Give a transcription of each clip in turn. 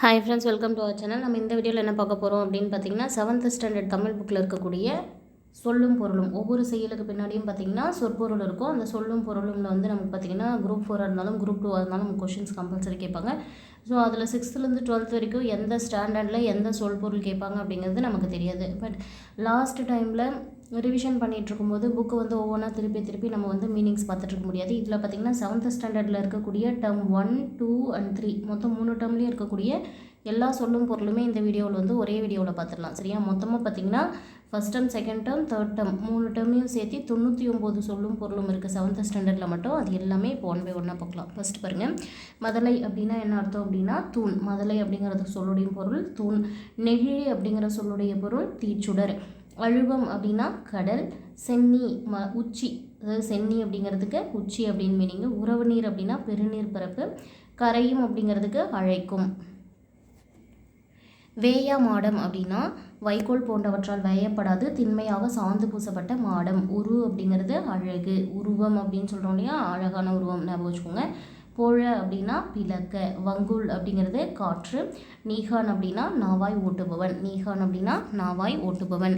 Hi friends welcome to our channel நம்ம இந்த வீடியோவில் என்ன பார்க்க போகிறோம் அப்படின்னு பார்த்தீங்கன்னா செவன்த் ஸ்டாண்டர்ட் தமிழ் புக்கில் இருக்கக்கூடிய சொல்லும் பொருளும். ஒவ்வொரு செயலுக்கு பின்னாடியும் பார்த்தீங்கன்னா சொற்பொருள் இருக்கும். அந்த சொல்லும் பொருளும்ல வந்து நமக்கு பார்த்தீங்கன்னா குரூப் ஃபோராக இருந்தாலும் குரூப் டூவாக இருந்தாலும் கொஷின்ஸ் கம்பல்சரி கேட்பாங்க. ஸோ அதில் சிக்ஸ்த்துலேருந்து டுவெல்த் வரைக்கும் எந்த ஸ்டாண்டர்டில் எந்த சொல் பொருள் கேட்பாங்க அப்படிங்கிறது நமக்கு தெரியாது. பட் லாஸ்ட் டைமில் ரிவிஷன் பண்ணிகிட்டு இருக்கும்போது புக்கு வந்து ஒவ்வொன்றா திருப்பி திருப்பி நம்ம வந்து மீனிங்ஸ் பார்த்துட்டு இருக்க முடியாது. இதில் பார்த்திங்கன்னா செவன்த் ஸ்டாண்டர்டில் இருக்கக்கூடிய term one two and three மொத்தம் மூணு டேர்ம்லேயும் இருக்கக்கூடிய எல்லா சொல்லும் பொருளுமே இந்த வீடியோவில் வந்து ஒரே வீடியோவில் பார்த்துடலாம். சரியா? மொத்தமாக பார்த்திங்கன்னா first term second term third term மூணு டேர்மையும் சேர்த்து தொண்ணூற்றி ஒம்பது சொல்லும் பொருளும் இருக்குது செவன்த் ஸ்டாண்டர்டில் மட்டும். அது எல்லாமே இப்போ ஒன் பை ஒன்னாக பார்க்கலாம். ஃபஸ்ட் பாருங்கள் மதலை அப்படின்னா என்ன அர்த்தம் அப்படின்னா தூண். மதலை அப்படிங்கிறது சொல்லுடைய பொருள் தூண். நெகிழி அப்படிங்கிற சொல்லுடைய பொருள் தீச்சுடர். அழுவம் அப்படின்னா கடல் சென்னி ம உச்சி. அதாவது சென்னி அப்படிங்கிறதுக்கு உச்சி அப்படின்னு மீனிங்கு உறவு நீர் அப்படின்னா பெருநீர் பரப்பு. கரையும் அப்படிங்கிறதுக்கு அழைக்கும். வேயா மாடம் அப்படின்னா வைக்கோல் போன்றவற்றால் வேயப்படாது திண்மையாக சாந்து பூசப்பட்ட மாடம். உரு அப்படிங்கிறது அழகு. உருவம் அப்படின்னு சொல்கிறோம் இல்லையா? அழகான உருவம் ஞாபகம் வச்சுக்கோங்க. புழ அப்படின்னா பிளக்க வங்குல் அப்படிங்கிறது காற்று. நீகான் அப்படின்னா நாவாய் ஓட்டுபவன். நீகான் அப்படின்னா நாவாய் ஓட்டுபவன்.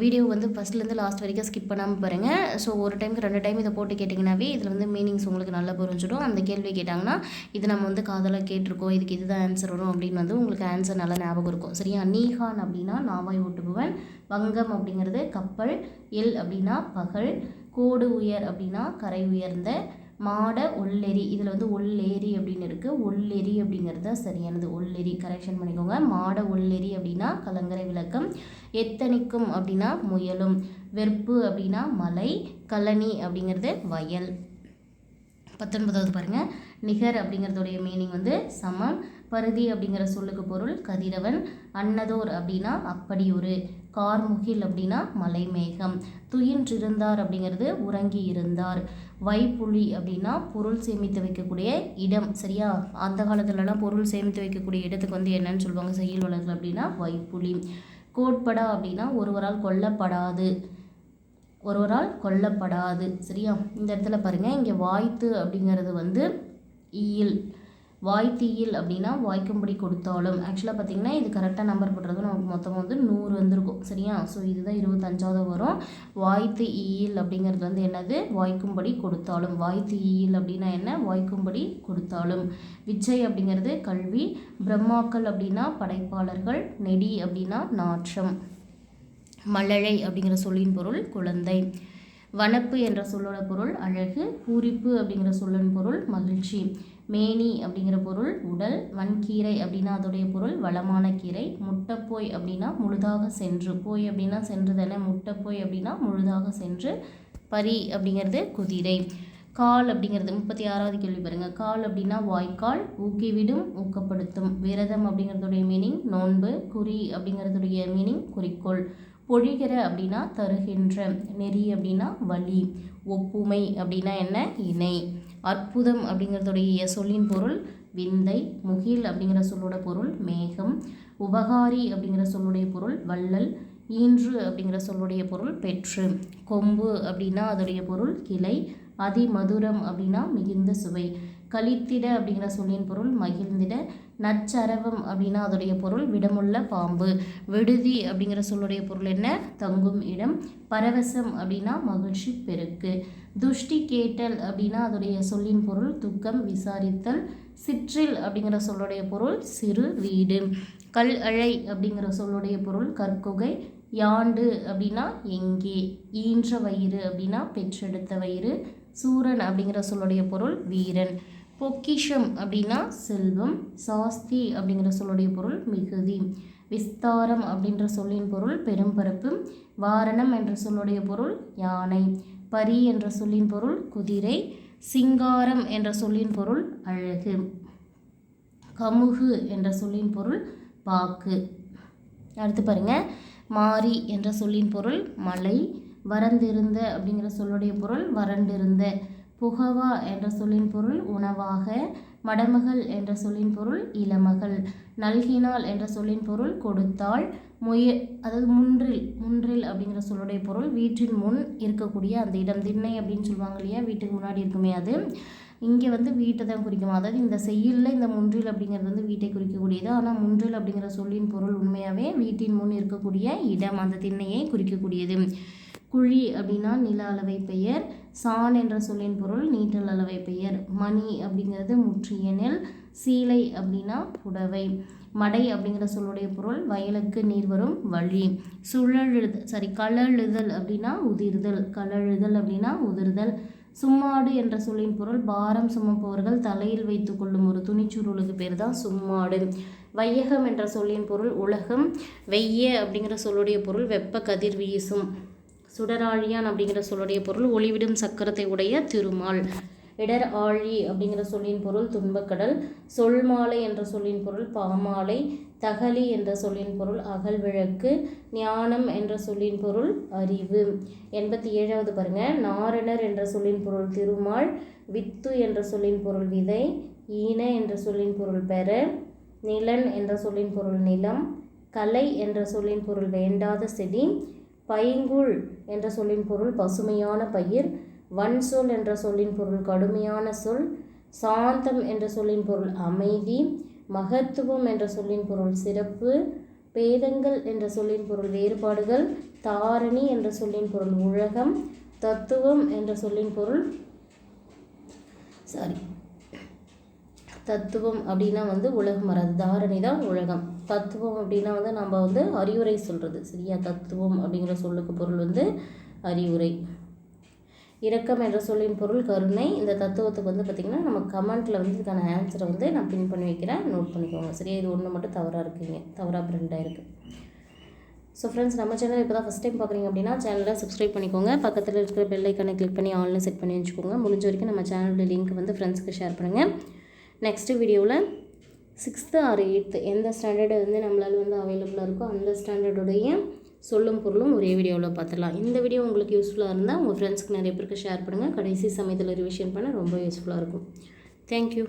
வீடியோ வந்து ஃபஸ்ட்லேருந்து லாஸ்ட் வரைக்கும் ஸ்கிப் பண்ணாமல் பாருங்கள் ஸோ ஒரு டைமுக்கு ரெண்டு டைம் இதை போட்டு கேட்டிங்கனாவே இதில் வந்து மீனிங்ஸ் உங்களுக்கு நல்லா புரிஞ்சிடும். அந்த கேள்வி கேட்டாங்கன்னா இது நம்ம வந்து காதலாக கேட்டிருக்கோம் இதுக்கு இதுதான் ஆன்சர் வரும் அப்படின்னு வந்து உங்களுக்கு ஆன்சர் நல்லா ஞாபகம் இருக்கும். சரியா? நீஹான் அப்படின்னா நாவாய் ஓட்டுபவன். வங்கம் அப்படிங்கிறது கப்பல். எல் அப்படின்னா பகல். கோடு உயர் அப்படின்னா கரை உயர்ந்த மாட ஒல்லெரி இதில் வந்து ஒல்லேரி அப்படின்னு இருக்குது ஒல்லெரி அப்படிங்கிறது தான் சரியானது. ஒல்லெரி கரெக்ஷன் பண்ணிக்கோங்க. மாட ஒல்லெரி அப்படின்னா கலங்கரை விளக்கம். எத்தனைக்கும் அப்படின்னா முயலும். வெறுப்பு அப்படின்னா மலை. கழனி அப்படிங்கிறது வயல். பத்தொன்பதாவது பாருங்கள் நிகர் அப்படிங்கிறதுடைய மீனிங் வந்து சமம். பருதி அப்படிங்கிற சொல்லுக்கு பொருள் கதிரவன். அன்னதோர் அப்படின்னா அப்படி ஒரு கார்முகில் அப்படின்னா மலைமேகம். துயின்றிருந்தார் அப்படிங்கிறது உறங்கி இருந்தார் வைப்புலி அப்படின்னா பொருள் சேமித்து வைக்கக்கூடிய இடம் சரியா? அந்த காலத்துலலாம் பொருள் சேமித்து வைக்கக்கூடிய இடத்துக்கு வந்து என்னன்னு சொல்லுவாங்க? செயல் வளர்கள் அப்படின்னா வைப்புலி கோட்படா அப்படின்னா ஒருவரால் கொல்லப்படாது. ஒருவரால் கொல்லப்படாது சரியா? இந்த இடத்துல பாருங்கள் இங்கே வாய்த்து அப்படிங்கிறது வந்து ஈயில் வாய்த்தீயில் அப்படின்னா வாய்க்கும்படி கொடுத்தாலும். ஆக்சுவலாக பார்த்தீங்கன்னா இது கரெக்டாக நம்பர் போடுறது நமக்கு மொத்தம் வந்து நூறு வந்திருக்கும். சரியா? ஸோ இதுதான் இருபத்தஞ்சாவது வரும். வாய்த்து ஈயில் அப்படிங்கிறது வந்து என்னது? வாய்க்கும்படி கொடுத்தாலும். வாய்த்து ஈயில் அப்படின்னா என்ன? வாய்க்கும்படி கொடுத்தாலும். விச்சை அப்படிங்கிறது கல்வி. பிரம்மாக்கள் அப்படின்னா படைப்பாளர்கள். நெடி அப்படின்னா நாற்றம். மழலை அப்படிங்கிற சொல்லின் பொருள் குழந்தை. வனப்பு என்ற சொல்லோட பொருள் அழகு பூரிப்பு அப்படிங்கிற சொல்லன் பொருள் மகிழ்ச்சி. மேனி அப்படிங்கிற பொருள் உடல். வன்கீரை அப்படின்னா அதோடைய பொருள் வளமான கீரை. முட்டைப்போய் அப்படின்னா முழுதாக சென்று. போய் அப்படின்னா சென்று தானே? முட்டைப்போய் அப்படின்னா முழுதாக சென்று. பரி அப்படிங்கிறது குதிரை. கால் அப்படிங்கிறது முப்பத்தி ஆறாவது கேள்வி பாருங்கள் கால் அப்படின்னா வாய்க்கால் ஊக்கிவிடும் ஊக்கப்படுத்தும். விரதம் அப்படிங்கிறதுடைய மீனிங் நோன்பு குறி அப்படிங்கிறதுடைய மீனிங் குறிக்கோள். பொழிகிற அப்படின்னா தருகின்ற. நெறி அப்படின்னா வழி ஒப்புமை அப்படின்னா என்ன? இணை. அற்புதம் அப்படிங்கிறதுடைய சொல்லின் பொருள் விந்தை முகில் அப்படிங்கிற சொல்லோட பொருள் மேகம். உபகாரி அப்படிங்கிற சொல்லுடைய பொருள் வள்ளல். ஈன்று அப்படிங்கிற சொல்லுடைய பொருள் பெற்று. கொம்பு அப்படின்னா அதோடைய பொருள் கிளை. அதிமதுரம் அப்படின்னா மிகுந்த சுவை. கழித்திட அப்படிங்கிற சொல்லின் பொருள் மகிழ்ந்திட நச்சரவம் அப்படின்னா அதோடைய பொருள் விடமுள்ள பாம்பு. விடுதி அப்படிங்கிற சொல்லுடைய பொருள் என்ன? தங்கும் இடம். பரவசம் அப்படின்னா மகிழ்ச்சி பெருக்கு. துஷ்டி கேட்டல் அப்படின்னா அதோடைய சொல்லின் பொருள் துக்கம் விசாரித்தல். சிற்றில் அப்படிங்கிற சொல்லுடைய பொருள் சிறு வீடு. கல் அழை அப்படிங்கிற சொல்லுடைய பொருள் கற்குகை. யாண்டு அப்படின்னா எங்கே? ஈன்ற வயிறு அப்படின்னா பெற்றெடுத்த வயிறு. சூரன் அப்படிங்கிற சொல்லுடைய பொருள் வீரன். பொக்கிஷம் அப்படின்னா செல்வம் சாஸ்தி அப்படிங்கிற சொல்லுடைய பொருள் மிகுதி. விஸ்தாரம் அப்படின்ற சொல்லின் பொருள் பெரும்பரப்பு வாரணம் என்ற சொல்லுடைய பொருள் யானை. பரி என்ற சொல்லின் பொருள் குதிரை. சிங்காரம் என்ற சொல்லின் பொருள் அழகு. கமுகு என்ற சொல்லின் பொருள் பாக்கு. அடுத்து பாருங்கள் மாரி என்ற சொல்லின் பொருள் மலை. வறந்திருந்த அப்படிங்கிற சொல்லுடைய பொருள் வறண்டிருந்த. புகவா என்ற சொல்லின் பொருள் உணவாக மடமகள் என்ற சொல்லின் பொருள் இளமகள் நல்கினாள் என்ற சொல்லின் பொருள் கொடுத்தாள் முய அதாவது முன்றில் முன்றில் அப்படிங்கிற சொல்லுடைய பொருள் வீட்டின் முன் இருக்கக்கூடிய அந்த இடம் திண்ணை அப்படின்னு சொல்லுவாங்க இல்லையா வீட்டுக்கு முன்னாடி இருக்குமே அது. இங்கே வந்து வீட்டை தான் குறிக்கும். அதாவது இந்த செய்யுளில் இந்த முன்றில் அப்படிங்கிறது வந்து வீட்டை குறிக்கக்கூடியது. ஆனால் முன்றில் அப்படிங்கிற சொல்லின் பொருள் உண்மையாகவே வீட்டின் முன் இருக்கக்கூடிய இடம் அந்த திண்ணையை குறிக்கக்கூடியது. குழி அப்படின்னா நில அளவை பெயர் சான் என்ற சொல்லின் பொருள் நீட்டல் அளவை பெயர். மணி அப்படிங்கிறது முற்றிய நெல் சீலை அப்படின்னா புடவை. மடை அப்படிங்கிற சொல்லுடைய பொருள் வயலுக்கு நீர் வரும் வழி. சுழழுது சாரி கழழுதல் அப்படின்னா உதிர்தல். களழுதல் அப்படின்னா உதிர்தல். சும்மாடு என்ற சொல்லின் பொருள் பாரம் சுமப்பவர்கள் தலையில் வைத்து கொள்ளும் ஒரு துணிச்சுருளுக்கு பேர் தான் சும்மாடு. வையகம் என்ற சொல்லின் பொருள் உலகம். வெய்ய அப்படிங்கிற சொல்லுடைய பொருள் வெப்ப கதிர் வீசும். சுடராழியான் அப்படிங்கிற சொல்லுடைய பொருள் ஒளிவிடும் சக்கரத்தை உடைய திருமால். இடர் ஆழி அப்படிங்கிற சொல்லின் பொருள் துன்பக்கடல் சொல்மாலை என்ற சொல்லின் பொருள் பாமாலை தகலி என்ற சொல்லின் பொருள் அகல்விளக்கு ஞானம் என்ற சொல்லின் பொருள் அறிவு. எண்பத்தி ஏழாவது பாருங்க. நாரணர் என்ற சொல்லின் பொருள் திருமால் வித்து என்ற சொல்லின் பொருள் விதை ஈன என்ற சொல்லின் பொருள் பெற நிலன் என்ற சொல்லின் பொருள் நிலம் கலை என்ற சொல்லின் பொருள் வேண்டாத செடி பைங்குள் என்ற சொல்லின் பொருள் பசுமையான பயிர் வன் சொல் என்ற சொல்லின் பொருள் கடுமையான சொல் சாந்தம் என்ற சொல்லின் பொருள் அமைதி மகத்துவம் என்ற சொல்லின் பொருள் சிறப்பு பேதங்கள் என்ற சொல்லின் பொருள் வேறுபாடுகள் தாரணி என்ற சொல்லின் பொருள் உலகம் தத்துவம் என்ற சொல்லின் பொருள் சாரி தத்துவம் அப்படின்னா வந்து உலகம் வராது தாரணி தான் உலகம். தத்துவம் அப்படின்னா வந்து நம்ம வந்து அறிவுரை சொல்கிறது சரியா? தத்துவம் அப்படிங்கிற சொல்லுக்கு பொருள் வந்து அறிவுரை. இரக்கம் என்ற சொல்லின் பொருள் கருணை. இந்த தத்துவத்துக்கு வந்து பார்த்திங்கன்னா நம்ம கமெண்ட்டில் வந்து இதுக்கான ஆன்சரை வந்து நான் பின் பண்ணி வைக்கிறேன். நோட் பண்ணிக்கோங்க. சரியா? இது ஒன்று மட்டும் தவறாக இருக்குங்க. தவறாக பிரிண்ட் ஆகிருக்கு ஸோ ஃப்ரெண்ட்ஸ் நம்ம சேனல் இப்போ தான் ஃபஸ்ட் டைம் பார்க்குறீங்க அப்படின்னா சேனலை சப்ஸ்கிரைப் பண்ணிக்கோங்க. பக்கத்தில் இருக்கிற பெல் ஐக்கனை கிளிக் பண்ணி ஆன்லைன் செட் பண்ணி வச்சுக்கோங்க. முடிஞ்ச வரைக்கும் நம்ம சேனலோட லிங்க் வந்து ஃப்ரெண்ட்ஸ்க்கு ஷேர் பண்ணுங்கள் நெக்ஸ்ட்டு வீடியோவில் சிக்ஸ்த்து ஆர் எயித்து எந்த ஸ்டாண்டர்டு வந்து நம்மளால் வந்து அவைலபிளாக இருக்கோ அந்த ஸ்டாண்டர்டுடைய சொல்லும் பொருளும் ஒரே வீடியோவில் பார்த்துடலாம். இந்த வீடியோ உங்களுக்கு யூஸ்ஃபுல்லாக இருந்தால் உங்கள் ஃப்ரெண்ட்ஸ்க்கு நிறைய பேருக்கு ஷேர் பண்ணுங்கள் கடைசி சமயத்தில் ரிவிஷன் பண்ண ரொம்ப யூஸ்ஃபுல்லாக இருக்கும். தேங்க்யூ